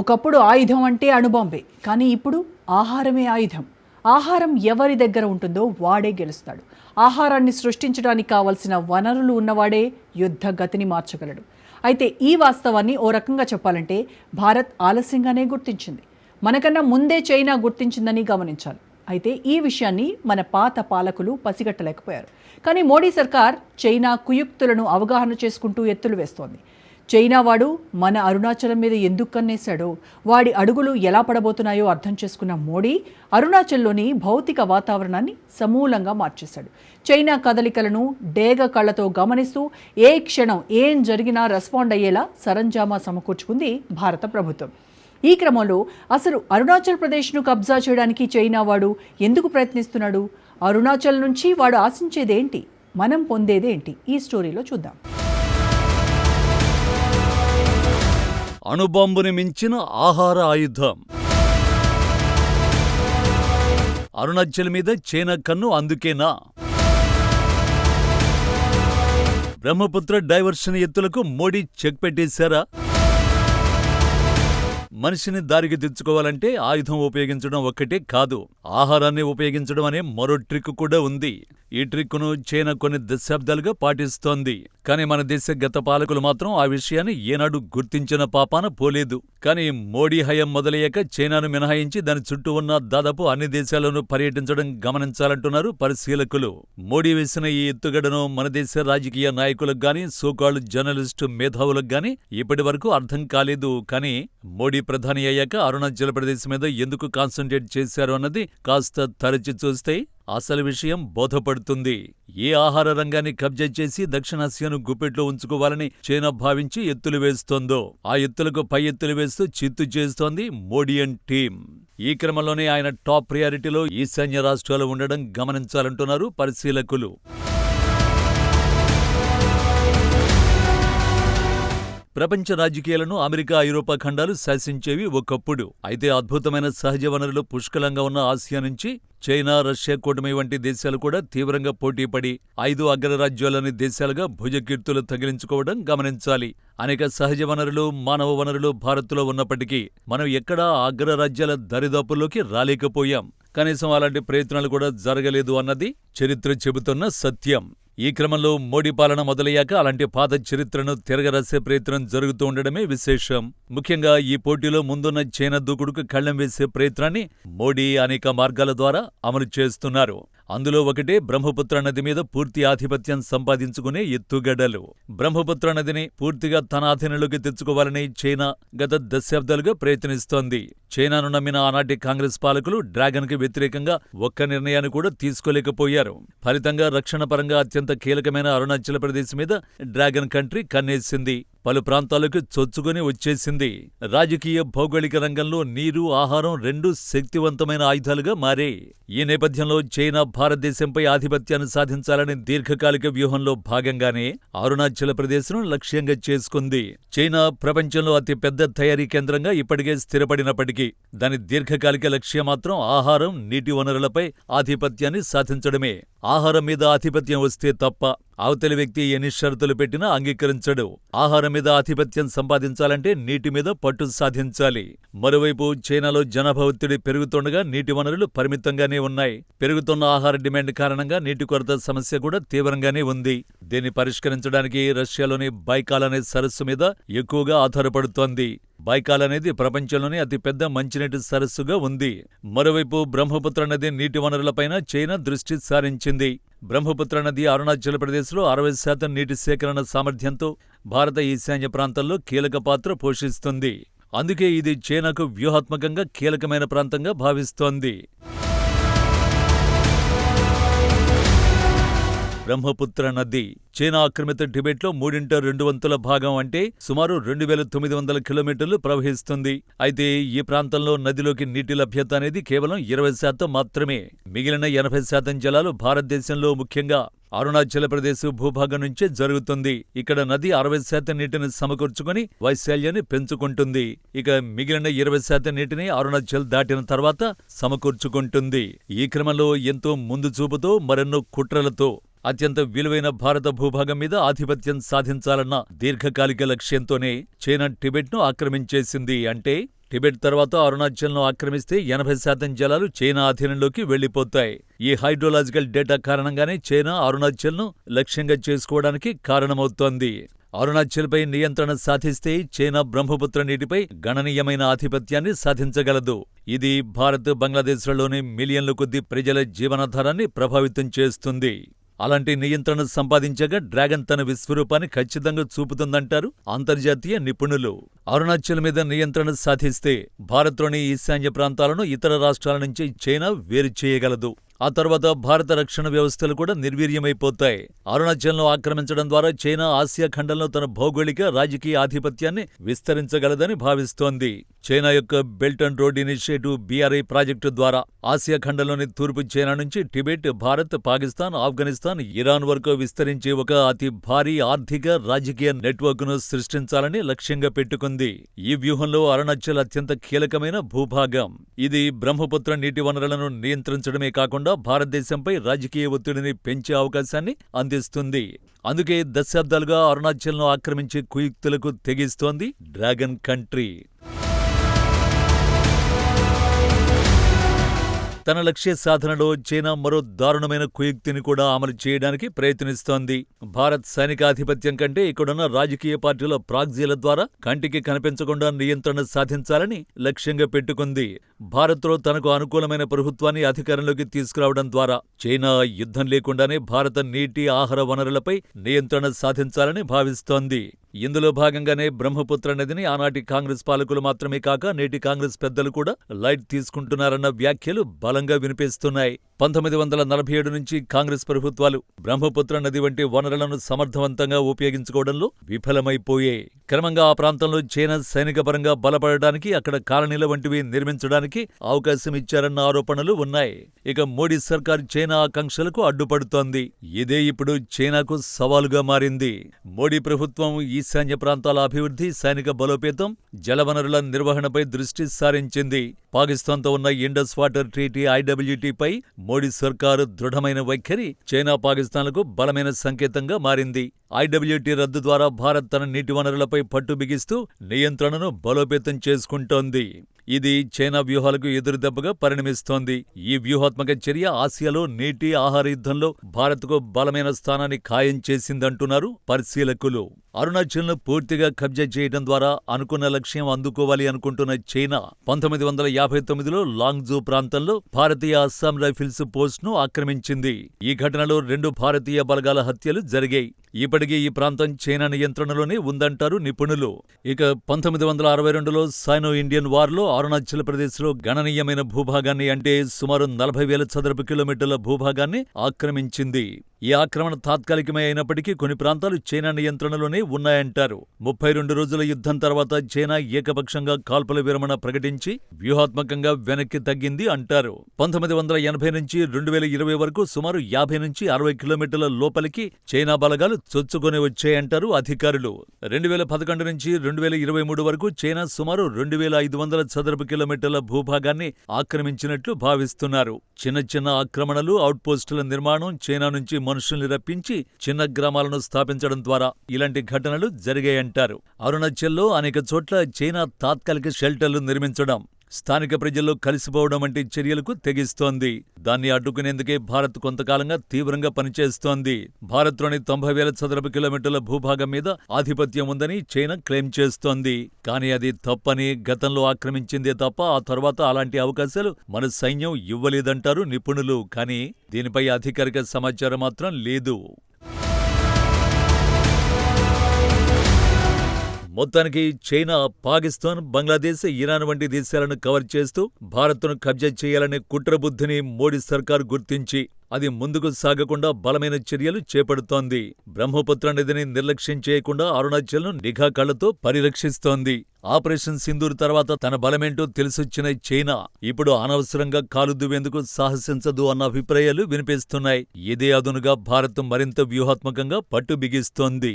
ఒకప్పుడు ఆయుధం అంటే అణుబాంబే కానీ ఇప్పుడు ఆహారమే ఆయుధం. ఆహారం ఎవరి దగ్గర ఉంటుందో వాడే గెలుస్తాడు. ఆహారాన్ని సృష్టించడానికి కావలసిన వనరులు ఉన్నవాడే యుద్ధ గతిని మార్చగలడు. అయితే ఈ వాస్తవాన్ని ఓ రకంగా చెప్పాలంటే భారత్ ఆలస్యంగానే గుర్తించింది. మనకన్నా ముందే చైనా గుర్తించిందని గమనించాలి. అయితే ఈ విషయాన్ని మన పాత పాలకులు పసిగట్టలేకపోయారు. కానీ మోడీ సర్కార్ చైనా కుయుక్తులను అవగాహన చేసుకుంటూ ఎత్తులు వేస్తోంది. చైనా వాడు మన అరుణాచలం మీద ఎందుకు కన్నేశాడో? వాడి అడుగులు ఎలా పడబోతున్నాయో అర్థం చేసుకున్న మోడీ అరుణాచల్లోని భౌతిక వాతావరణాన్ని సమూలంగా మార్చేశాడు. చైనా కదలికలను డేగ కళ్ళతో గమనిస్తూ ఏ క్షణం ఏం జరిగినా రెస్పాండ్ అయ్యేలా సరంజామా సమకూర్చుకుంది భారత ప్రభుత్వం. ఈ క్రమంలో అసలు అరుణాచల్ ప్రదేశ్ను కబ్జా చేయడానికి చైనా వాడు ఎందుకు ప్రయత్నిస్తున్నాడు? అరుణాచల్ నుంచి వాడు ఆశించేదేంటి? మనం పొందేదేంటి? ఈ స్టోరీలో చూద్దాం. అణుబాంబుని మించిన ఆహార ఆయుధం. అరుణాచల్ మీద చైనా కన్ను అందుకేనా? బ్రహ్మపుత్ర డైవర్షన్ ఎత్తులకు మోడీ చెక్ పెట్టేశారా? మనిషిని దారికి తెచ్చుకోవాలంటే ఆయుధం ఉపయోగించడం ఒక్కటే కాదు. ఆహారాన్ని ఉపయోగించడం అనే మరో ట్రిక్ కూడా ఉంది. ఈ ట్రిక్కును చైనా కొన్ని దశాబ్దాలుగా పాటిస్తోంది. కానీ మన దేశ గత పాలకులు మాత్రం ఆ విషయాన్ని ఏనాడు గుర్తించిన పాపాన పోలేదు. కానీ మోడీ హయం మొదలయ్యాక చైనాను మినహాయించి దాని చుట్టూ ఉన్న దాదాపు అన్ని దేశాలను పర్యటించడం గమనించాలంటున్నారు పరిశీలకులు. మోడీ వేసిన ఈ ఎత్తుగడను మన దేశ రాజకీయ నాయకులకు గాని సోకాళ్ళు జర్నలిస్టు మేధావులకు గాని ఇప్పటి వరకు అర్థం కాలేదు. కానీ మోడీ ప్రధాని అయ్యాక అరుణాచల్ ప్రదేశ్ మీద ఎందుకు కాన్సంట్రేట్ చేశారు అన్నది కాస్త తరచి చూస్తే అసలు విషయం బోధపడుతుంది. ఏ ఆహార రంగాన్ని కబ్జా చేసి దక్షిణాసియాను గుప్పెట్లో ఉంచుకోవాలని చైనా భావించి ఎత్తులు వేస్తోందో ఆ ఎత్తులకు పై ఎత్తులు వేస్తూ చిత్తు చేస్తోంది మోడియన్ టీం ఈ క్రమంలోనే ఆయన టాప్ ప్రయారిటీలో ఈశాన్య రాష్ట్రాలు ఉండడం గమనించాలంటున్నారు పరిశీలకులు. ప్రపంచ రాజకీయాలను అమెరికా ఐరోపా ఖండాలు శాసించేవి ఒకప్పుడు. అయితే అద్భుతమైన సహజ వనరులు పుష్కలంగా ఉన్న ఆసియా నుంచి చైనా రష్యా కూటమి వంటి దేశాలు కూడా తీవ్రంగా పోటీపడి ఐదు అగ్రరాజ్యాలని దేశాలుగా భుజకీర్తులు తగిలించుకోవడం గమనించాలి. అనేక సహజ వనరులు మానవ వనరులు భారత్లో ఉన్నప్పటికీ మనం ఎక్కడా అగ్రరాజ్యాల దరిదాపుల్లోకి రాలేకపోయాం. కనీసం అలాంటి ప్రయత్నాలు కూడా జరగలేదు అన్నది చరిత్ర చెబుతున్న సత్యం. ఈ క్రమంలో మోడీ పాలన మొదలయ్యాక అలాంటి పాత చరిత్రను తిరగరాసే ప్రయత్నం జరుగుతూ ఉండడమే విశేషం. ముఖ్యంగా ఈ పోటీలో ముందున్న చైనా దూకుడుకు కళ్ళెం వేసే ప్రయత్నాన్ని మోడీ అనేక మార్గాల ద్వారా అమలు చేస్తున్నారు. అందులో ఒకటే బ్రహ్మపుత్ర నది మీద పూర్తి ఆధిపత్యం సంపాదించుకునే ఎత్తుగడలు. బ్రహ్మపుత్ర నదిని పూర్తిగా తన ఆధీనంలోకి తెచ్చుకోవాలని చైనా గత దశాబ్దాలుగా ప్రయత్నిస్తోంది. చైనాను నమ్మిన ఆనాటి కాంగ్రెస్ పాలకులు డ్రాగన్కి వ్యతిరేకంగా ఒక్క నిర్ణయాన్ని కూడా తీసుకోలేకపోయారు. ఫలితంగా రక్షణ పరంగా అత్యంత కీలకమైన అరుణాచల్ ప్రదేశ్ మీద డ్రాగన్ కంట్రీ కన్నేసింది. పలు ప్రాంతాలకు చొచ్చుకొని వచ్చేసింది. రాజకీయ భౌగోళిక రంగంలో నీరు ఆహారం రెండు శక్తివంతమైన ఆయుధాలుగా మారాయి ఈ నేపథ్యంలో చైనా భారతదేశంపై ఆధిపత్యాన్ని సాధించాలని దీర్ఘకాలిక వ్యూహంలో భాగంగానే అరుణాచల్ ప్రదేశ్ను లక్ష్యంగా చేసుకుంది. చైనా ప్రపంచంలో అతి పెద్ద తయారీ కేంద్రంగా ఇప్పటికే స్థిరపడినప్పటికీ దాని దీర్ఘకాలిక లక్ష్యం మాత్రం ఆహారం నీటి వనరులపై ఆధిపత్యాన్ని సాధించడమే. ఆహారం మీద ఆధిపత్యం వస్తే తప్ప అవతలి వ్యక్తి ఎన్ని షరతులు పెట్టినా అంగీకరించడు. ఆహారం మీద ఆధిపత్యం సంపాదించాలంటే నీటి మీద పట్టు సాధించాలి. మరోవైపు చైనాలో జనాభా ఒత్తిడి పెరుగుతుండగా నీటి వనరులు పరిమితంగానే ఉన్నాయి. పెరుగుతున్న ఆహార డిమాండ్ కారణంగా నీటి కొరత సమస్య కూడా తీవ్రంగానే ఉంది. దీన్ని పరిష్కరించడానికి రష్యాలోని బైకాల్ అనే సరస్సు మీద ఎక్కువగా ఆధారపడుతోంది. బైకాల్ అనేది ప్రపంచంలోనే అతిపెద్ద మంచినీటి సరస్సుగా ఉంది. మరోవైపు బ్రహ్మపుత్ర నది నీటి వనరులపైన చైనా దృష్టి సారించింది. బ్రహ్మపుత్ర నది అరుణాచల్ ప్రదేశ్లో అరవై శాతం నీటి సేకరణ సామర్థ్యంతో భారత ఈశాన్య ప్రాంతంలో కీలక పాత్ర పోషిస్తుంది. అందుకే ఇది చైనాకు వ్యూహాత్మకంగా కీలకమైన ప్రాంతంగా భావిస్తోంది. బ్రహ్మపుత్ర నది చైనా ఆక్రమిత టిబెట్లో మూడింట రెండు వంతుల భాగం అంటే సుమారు రెండు వేల తొమ్మిది వందల కిలోమీటర్లు ప్రవహిస్తుంది. అయితే ఈ ప్రాంతంలో నదిలోకి నీటి లభ్యత అనేది కేవలం ఇరవై శాతం మాత్రమే. మిగిలిన ఎనభై శాతం జలాలు భారతదేశంలో ముఖ్యంగా అరుణాచల్ ప్రదేశ్ భూభాగం నుంచే జరుగుతుంది. ఇక్కడ నది అరవై శాతం నీటిని సమకూర్చుకుని వైశాల్యాన్ని పెంచుకుంటుంది. ఇక మిగిలిన ఇరవై శాతం నీటిని అరుణాచల్ దాటిన తర్వాత సమకూర్చుకుంటుంది. ఈ క్రమంలో ఎంతో ముందు చూపుతో మరెన్నో కుట్రలతో అత్యంత విలువైన భారత భూభాగం మీద ఆధిపత్యం సాధించాలన్న దీర్ఘకాలిక లక్ష్యంతోనే చైనా టిబెట్ను ఆక్రమించేసింది. అంటే టిబెట్ తర్వాత అరుణాచల్ను ఆక్రమిస్తే ఎనభై శాతం జలాలు చైనా అధీనంలోకి వెళ్ళిపోతాయి ఈ హైడ్రోలాజికల్ డేటా కారణంగానే చైనా అరుణాచల్ను లక్ష్యంగా చేసుకోవడానికి కారణమవుతోంది. అరుణాచల్పై నియంత్రణ సాధిస్తే చైనా బ్రహ్మపుత్ర నీటిపై గణనీయమైన ఆధిపత్యాన్ని సాధించగలదు. ఇది భారత్ బంగ్లాదేశ్లలోని మిలియన్ల కొద్ది ప్రజల జీవనాధారాన్ని ప్రభావితం చేస్తుంది. అలాంటి నియంత్రణ సంపాదించగా డ్రాగన్ తన విశ్వరూపాన్ని ఖచ్చితంగా చూపుతుందంటారు అంతర్జాతీయ నిపుణులు. అరుణాచల్ మీద నియంత్రణ సాధిస్తే భారత్లోని ఈశాన్య ప్రాంతాలను ఇతర రాష్ట్రాల నుంచి చైనా వేరు చేయగలదు. ఆ తర్వాత భారత రక్షణ వ్యవస్థలు కూడా నిర్వీర్యమైపోతాయి. అరుణాచల్ను ఆక్రమించడం ద్వారా చైనా ఆసియా ఖండంలో తన భౌగోళిక రాజకీయ ఆధిపత్యాన్ని విస్తరించగలదని భావిస్తోంది. చైనా యొక్క belt and road initiative BRI project ద్వారా ఆసియా ఖండంలోని తూర్పు చైనా నుంచి టిబెట్ భారత్ పాకిస్తాన్ ఆఫ్ఘనిస్తాన్ ఇరాన్ వరకు విస్తరించి ఒక అతి భారీ ఆర్థిక రాజకీయ నెట్వర్క్ను సృష్టించాలని లక్ష్యంగా పెట్టుకుంది. ఈ వ్యూహంలో అరుణాచల్ అత్యంత కీలకమైన భూభాగం. ఇది బ్రహ్మపుత్ర నీటి వనరులను నియంత్రించడమే కాకుండా భారతదేశంపై రాజకీయ ఒత్తిడిని పెంచే అవకాశాన్ని అందిస్తుంది. అందుకే దశాబ్దాలుగా అరుణాచల్ను ఆక్రమించే కుయుక్తులకు తెగిస్తోంది డ్రాగన్ కంట్రీ. తన లక్ష్య సాధనలో చైనా మరో దారుణమైన కుయుక్తిని కూడా అమలు చేయడానికి ప్రయత్నిస్తోంది. భారత్ సైనికాధిపత్యం కంటే ఇక్కడున్న రాజకీయ పార్టీల ప్రాగ్జీల ద్వారా కంటికి కనిపించకుండా నియంత్రణ సాధించాలని లక్ష్యంగా పెట్టుకుంది. భారత్లో తనకు అనుకూలమైన ప్రభుత్వాన్ని అధికారంలోకి తీసుకురావడం ద్వారా చైనా యుద్ధం లేకుండానే భారత నీటి ఆహార వనరులపై నియంత్రణ సాధించాలని భావిస్తోంది. ఇందులో భాగంగానే బ్రహ్మపుత్ర నదిని ఆనాటి కాంగ్రెస్ పాలకులు మాత్రమే కాక నేటి కాంగ్రెస్ పెద్దలు కూడా లైట్ తీసుకుంటున్నారన్న వ్యాఖ్యలు బల బలంగా వినిపిస్తున్నాయి. పంతొమ్మిది వందల నలభై ఏడు నుంచి కాంగ్రెస్ ప్రభుత్వాలు బ్రహ్మపుత్ర నది వంటి వనరులను సమర్థవంతంగా ఉపయోగించుకోవడంలో విఫలమైపోయాయి. క్రమంగా ఆ ప్రాంతంలో చైనా సైనికపరంగా బలపడడానికి అక్కడ కాలనీల వంటివి నిర్మించడానికి అవకాశం ఇచ్చారన్న ఆరోపణలు ఉన్నాయి. ఇక మోడీ సర్కార్ చైనా ఆకాంక్షలకు అడ్డుపడుతోంది. ఇదే ఇప్పుడు చైనాకు సవాలుగా మారింది. మోడీ ప్రభుత్వం ఈశాన్య ప్రాంతాల అభివృద్ధి సైనిక బలోపేతం జలవనరుల నిర్వహణపై దృష్టి సారించింది. పాకిస్తాన్తో ఉన్న ఇండస్ వాటర్ ట్రీటీ ఐడబ్ల్యూటీపై మోడీ సర్కారు దృఢమైన వైఖరి చైనా పాకిస్తాన్లకు బలమైన సంకేతంగా మారింది. ఐడబ్ల్యూటీ రద్దు ద్వారా భారత్ తన నీటి వనరులపై పట్టు బిగిస్తూ నియంత్రణను బలోపేతం చేసుకుంటోంది. ఇది చైనా వ్యూహాలకు ఎదురుదెబ్బగా పరిణమిస్తోంది. ఈ వ్యూహాత్మక చర్య ఆసియాలో నీటి ఆహార యుద్ధంలో భారత్కు బలమైన స్థానాన్ని ఖాయం చేసిందంటున్నారు పరిశీలకులు. అరుణాచల్ను పూర్తిగా కబ్జా చేయడం ద్వారా అనుకున్న లక్ష్యం అందుకోవాలి అనుకుంటున్న చైనా పంతొమ్మిది వందల యాభై తొమ్మిదిలో లాంగ్జూ ప్రాంతంలో భారతీయ అస్సాం రైఫిల్స్ పోస్ట్ను ఆక్రమించింది. ఈ ఘటనలో రెండు భారతీయ బలగాల హత్యలు జరిగాయి. ఇప్పటికీ ఈ ప్రాంతం చైనా నియంత్రణలోనే ఉందంటారు నిపుణులు. ఇక పంతొమ్మిది వందల అరవై రెండులో సైనో ఇండియన్ వార్లో అరుణాచల్ ప్రదేశ్లో గణనీయమైన భూభాగాన్ని అంటే సుమారు నలభై వేల చదరపు కిలోమీటర్ల భూభాగాన్ని ఆక్రమించింది. ఈ ఆక్రమణ తాత్కాలికమే అయినప్పటికీ కొన్ని ప్రాంతాలు చైనా నియంత్రణలోనే ఉన్నాయంటారు. ముప్పై రెండు రోజుల యుద్ధం తర్వాత చైనా ఏకపక్షంగా కాల్పుల విరమణ ప్రకటించి వ్యూహాత్మకంగా వెనక్కి తగ్గింది అంటారు. పంతొమ్మిది వందల ఎనభై నుంచి రెండు వేల ఇరవై వరకు సుమారు యాభై నుంచి అరవై కిలోమీటర్ల లోపలికి చైనా బలగాలు చొచ్చుకొని వచ్చాయంటారు అధికారులు. రెండు వేల పదకొండు నుంచి రెండు వేల ఇరవై మూడు వరకు చైనా సుమారు రెండు వేల ఐదు వందల చదరపు కిలోమీటర్ల భూభాగాన్ని ఆక్రమించినట్లు భావిస్తున్నారు. చిన్న చిన్న ఆక్రమణలు అవుట్పోస్టుల నిర్మాణం చైనా నుంచి మనుషుల్ని రప్పించి చిన్న గ్రామాలను స్థాపించడం ద్వారా ఇలాంటి ఘటనలు జరిగాయంటారు. అరుణాచల్లో అనేక చోట్ల చైనా తాత్కాలిక షెల్టర్లు నిర్మించడం స్థానిక ప్రజల్లో కలిసిపోవడం వంటి చర్యలకు తెగిస్తోంది. దాన్ని అడ్డుకునేందుకే భారత్ కొంతకాలంగా తీవ్రంగా పనిచేస్తోంది. భారత్లోని తొంభై వేల చదరపు కిలోమీటర్ల భూభాగం మీద ఆధిపత్యం ఉందని చైనా క్లెయిమ్ చేస్తోంది. కానీ అది తప్పని గతంలో ఆక్రమించిందే తప్ప ఆ తర్వాత అలాంటి అవకాశాలు మన సైన్యం ఇవ్వలేదంటారు నిపుణులు. కానీ దీనిపై అధికారిక సమాచారం మాత్రం లేదు. మొత్తానికి చైనా పాకిస్తాన్ బంగ్లాదేశ్ ఇరాన్ వంటి దేశాలను కవర్ చేస్తూ భారత్ను కబ్జా చేయాలనే కుట్రబుద్ధిని మోడీ సర్కార్ గుర్తించి అది ముందుకు సాగకుండా బలమైన చర్యలు చేపడుతోంది. బ్రహ్మపుత్ర నదిని నిర్లక్ష్యం చేయకుండా అరుణాచల్ను నిఘా కళ్ళతో పరిరక్షిస్తోంది. ఆపరేషన్ సింధూర్ తర్వాత తన బలమేంటో తెలిసొచ్చిన చైనా ఇప్పుడు అనవసరంగా కాలు దువ్వేందుకు సాహసించదు అన్న అభిప్రాయాలు వినిపిస్తున్నాయి. ఇదే అదునుగా భారత్ మరింత వ్యూహాత్మకంగా పట్టు బిగిస్తోంది.